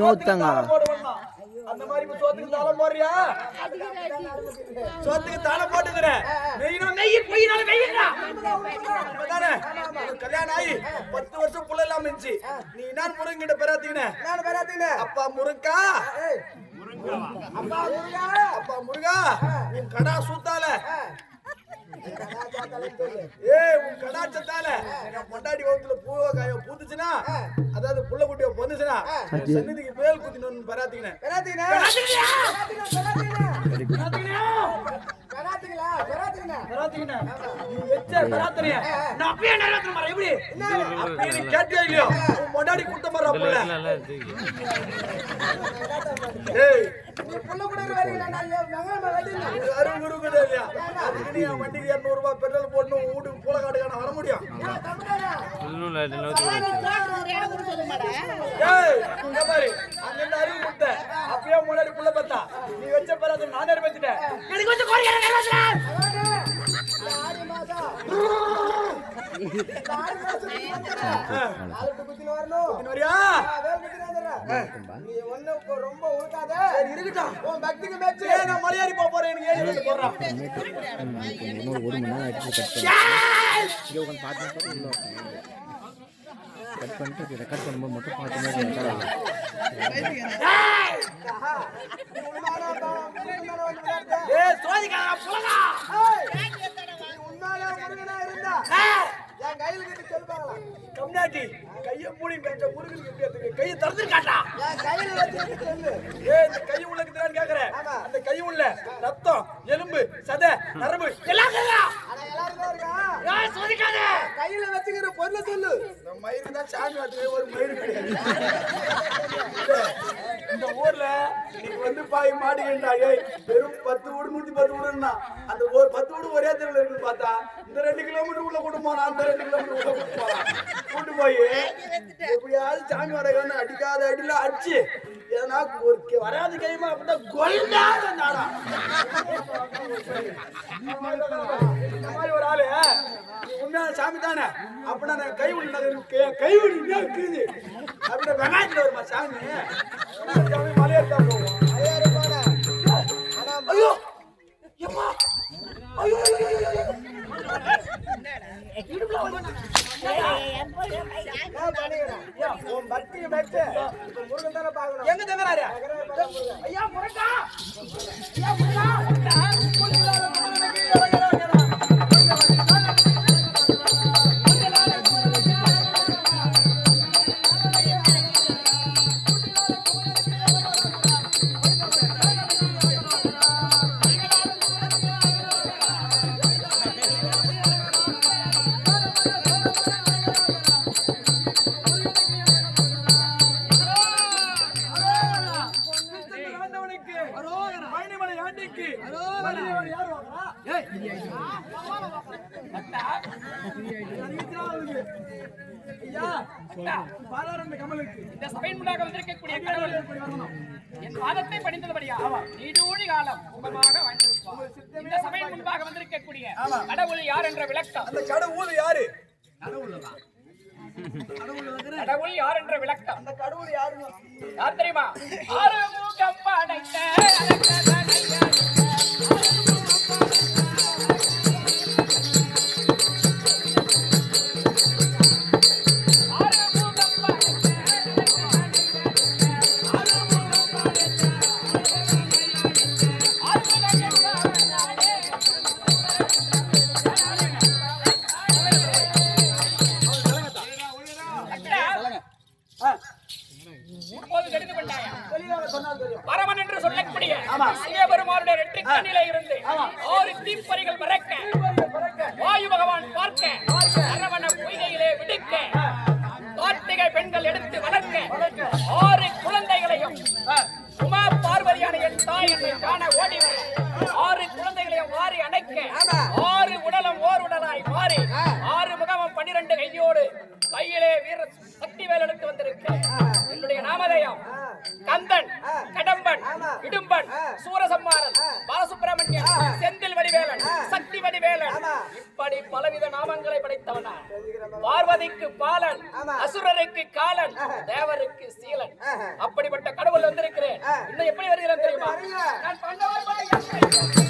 நூத்தங்க. அந்த மாதிரி இப்ப சோத்துக்கு தாளம் போடுறியா? சோத்துக்கு தாளம் போட்டுக்கிற. நெய் பொய்யினால உனக்கு கல்யாணம் ஆகி பத்து வருஷம் புள்ள இல்லாம இருந்துச்சு. நீ என்ன முருங்கிட்ட பெறாத்தீங்க நான் அப்பா முருங்கா. அப்பா முருகா அப்பா முருகா உன் கடா சூத்தால. ஏய் உன் கடாச்சத்தால. என் பொண்டாடி வகுத்துல பூவ காய பூத்துச்சுன்னா அதாவது புள்ள குட்டிய பொந்துச்சுன்னா சன்னிதிக்கு மேல் குத்தினு பெறாத்தீங்க பெறாதீங்க பெறாதீங்களா பெறாதீங்க பெறாத்தீங்க நீ வச்ச பெறாத்தறிய நான் அப்பயே நிறைவேற்ற மாறேன் எப்படி? அப்பயே நீ கேட்டியா இல்லையோ? உன் பொண்டாடி குத்த மாறா புள்ள ஏய். நீ புள்ள கூட வரீங்களா நான் நகரமா வெட்டிங்க இது அருள் குருக்குதே இல்லையா? அதுக்கு நீ என் வண்டிக்கு இருநூறு ரூபாய் பெட்ரோல் போட்டு வீட்டுக்கு பூல காட்டுக்கான வர முடியும். பாரு முன்னாடி புள்ள பார்த்தா நீ வச்ச மேட்ச் ஏய் நான் போறேன் எனக்கு போடுறான் இன்னொரு ஒரு மணி நேரம் ஆயிடுச்சு கட் பண்ணிட்டு ரெக்கார்ட் பண்ணும்போது மட்டும் பார்த்துமே கையை மூடி முருகனுக்கு எப்படி எடுத்துக்க? கையை திறந்து காட்டா கையில இந்த கை உள்ள கேக்குறேன். அந்த கை உள்ள ரத்தம் எலும்பு சதை நரம்பு எல்லாம் இருக்குதா ஆனா எல்லாரும் இருக்கா ஏய் சோதிக்காத கையில வச்சுக்கிற பொருளை சொல்லு. இந்த மயிருக்கு தான் சாமி வாத்துக்கு ஒரு மயிறு கிடையாது. இந்த ஊர்ல நீ வந்து பாய் மாடுகின்றாங்க வெறும் பத்து வீடு நூத்தி பத்து வீடுன்னா அந்த ஒரு பத்து வீடு ஒரே தெருவில் இருக்குன்னு பார்த்தா இந்த ரெண்டு கிலோமீட்டர் உள்ள கூட்டு போனா அந்த ரெண்டு கிலோமீட்டர் உள்ள கூட்டு போனா? கூட்டு போய் எப்படியாவது சாமி வரைக்கும் அடிக்காத அடியில அடிச்சு ஏன்னா ஒரு வராது கைமா அப்படின்னா கொல்டா நாடா இந்த மாதிரி ஒரு ஆளு உண்மையான சாமி தானே? அப்படின்னா நான் கை விடு கை விடு இருக்குது. அப்படின்னா வெங்காயத்துல வருமா சாமி? சாமி மலையேறி போவோம் ஐயாயிரம் ஐயோ ஐயோ ஐயோ, ஐயோ, ஐயோ, ஐயோ. எங்க தங்கறாரு ஐயா முருகா! ஐயா முருகா! இந்த சபையின் முன்னாக வந்திருக்கக்கூடிய கடவுள் என் பாதத்தை பணிந்தபடியா நீடூழி காலம் உபமாக இந்த சபையின் முன்பாக வந்திருக்கக்கூடிய கடவுள் யார் என்ற விளக்கம். அந்த கடவுள் யாரு? கடவுள் யார் என்ற விளக்கம். அந்த கடவுள் யாருன்னு யார் தெரியுமா? ஆறுமுகம் படைத்த கையிலே வீர சக்தி வேல் எடுத்து வந்திருக்க. என்னுடைய நாமதேயம். கந்தன் கடம்பன் இடும்பன் சூரசம்மாரன் பாலசுப்பிரமணியன் செந்தில் வடிவேலன் சக்தி வடிவேலன் இப்படி பலவித நாமங்களை படைத்தவனா? பார்வதிக்கு பாலன் அசுரருக்கு காலன் தேவருக்கு சீலன். அப்படிப்பட்ட கடவுள் வந்திருக்கிறேன். இன்னும் எப்படி வருகிறேன் தெரியுமா. நான்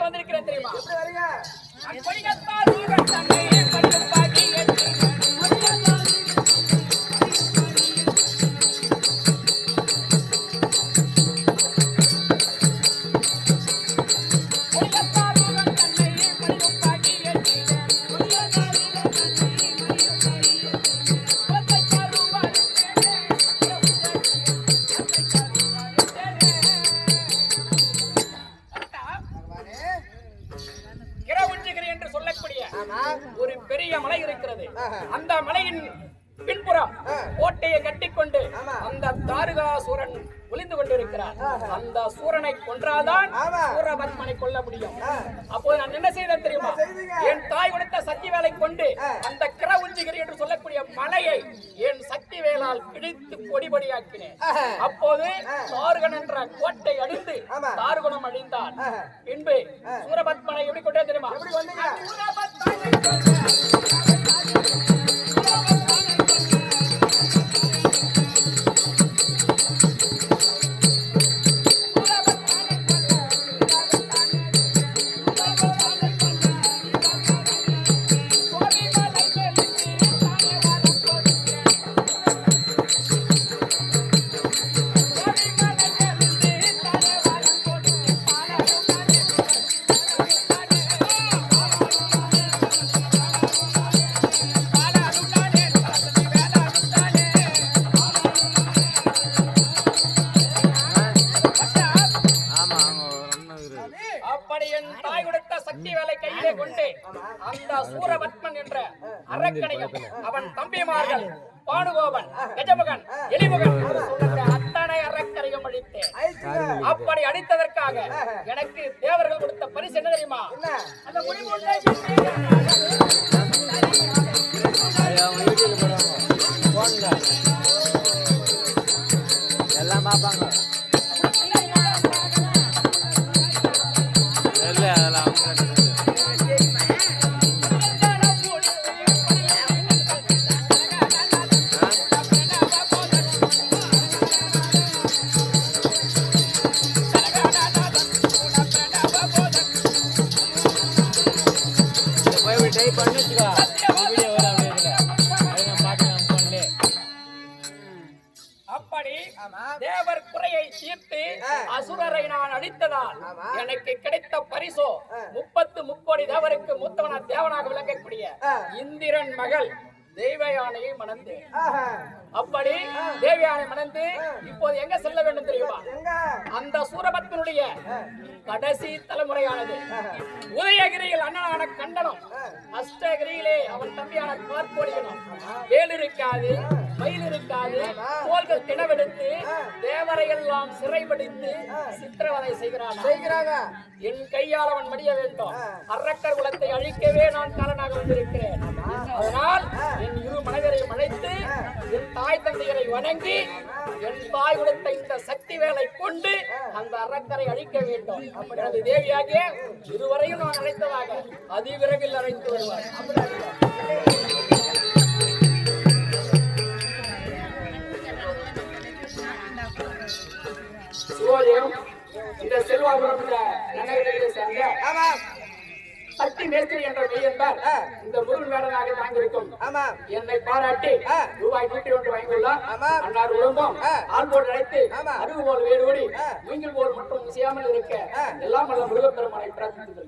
வந்திருக்கிறேன் தெரியுமா? அந்த மலையின் பின்புறம். கோட்டையை கட்டிக்கொண்டு. அந்த தாருகாசூரன் ஒளிந்து கொண்டிருக்கிறார். அந்த சூரனை கொன்றால்தான். சூரபத்மனை கொல்ல முடியும். அப்போது நான் என்ன செய்தேன் தெரியுமா? என் தாய் கொடுத்த சக்தி வேலை கொண்டு. அந்த கிரவுஞ்சிகிரி என்று சொல்லக்கூடிய மலையை என் சக்தி வேலால் பிடித்து பொடிபடியாக்கினேன். அப்போது. தாருகன் என்ற கோட்டை அடிந்து ஆமா. தாருகுணம் அழிந்தான். பின்பு. சூரபத்மனை எப்படி கொண்டே தெரியுமா தம்பிமார்கள் பானுகோபன் கஜமுகன் எலிமுகன் அத்தனை அரக்கரையும் அழித்தேன் அப்படி அடித்ததற்காக எனக்கு தேவர்கள் கொடுத்த பரிசு என்ன தெரியுமா அந்த எல்லாம் பார்ப்பாங்க தேவருக்கு மூத்தவன தேவனாக விளங்கக்கூடிய. இந்திரன் மகள் தெய்வயானையை மணந்து. ஆஹா. அப்படி தேவயானை மணந்து இப்போது எங்க செல்ல வேண்டும் தெரியுமா? அந்த சூரபத்மனுடைய கடைசி தலைமுறையானது. உதயகிரியில் அண்ணனான கண்டனம். அஷ்டகிரியிலே அவன் தம்பியான கார்கோடியனும் வேல் இருக்காது மயில் இருக்காது. தோள்கள் தினவெடுத்து தேவரை எல்லாம் சிறைபிடித்து சித்திரவதை செய்கிறான்? செய்கிறாங்க. என் கையால் அவன் மடிய வேண்டும். அரக்கர் குலத்தை அழிக்கவே நான் காரணமாக வந்திருக்கிறேன். அதனால் என் இரு மனைவரையும் அழைத்து என் தாய் தந்தையரை வணங்கி என் தாய் கொடுத்த இந்த சக்தி வேலை கொண்டு அந்த அரக்கரை அழிக்க வேண்டும். எனது தேவியாகிய இருவரையும் நான் அழைத்ததாக அதிவிரைவில் அழைத்து வருவார். சிவோதயம் இந்த செல்வாபுரம் சேர்ந்த ஆமா சக்தி மேஸ்திரி என்ற மெய் என்பார். இந்த முருகன் வேடனாக தாங்கியிருக்கும் ஆமா என்னை பாராட்டி. ரூபாய் நூற்றி ஒன்று வாங்கியுள்ளார். அன்னார் உடம்பும் ஆ. ஆள்போடு அழைத்து. அருகு போல் வேடுபடி ஆ. மூங்கில் போல் மட்டும் செய்யாமல் இருக்க. எல்லாம் வல்ல முருகப்பெருமானை பிரார்த்தித்து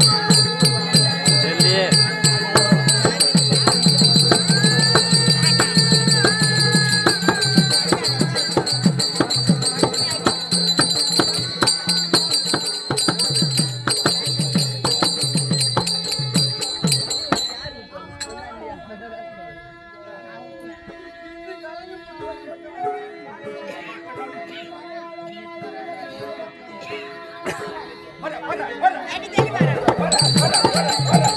வருகிறேன் சுபோதயம் செல்லியே பல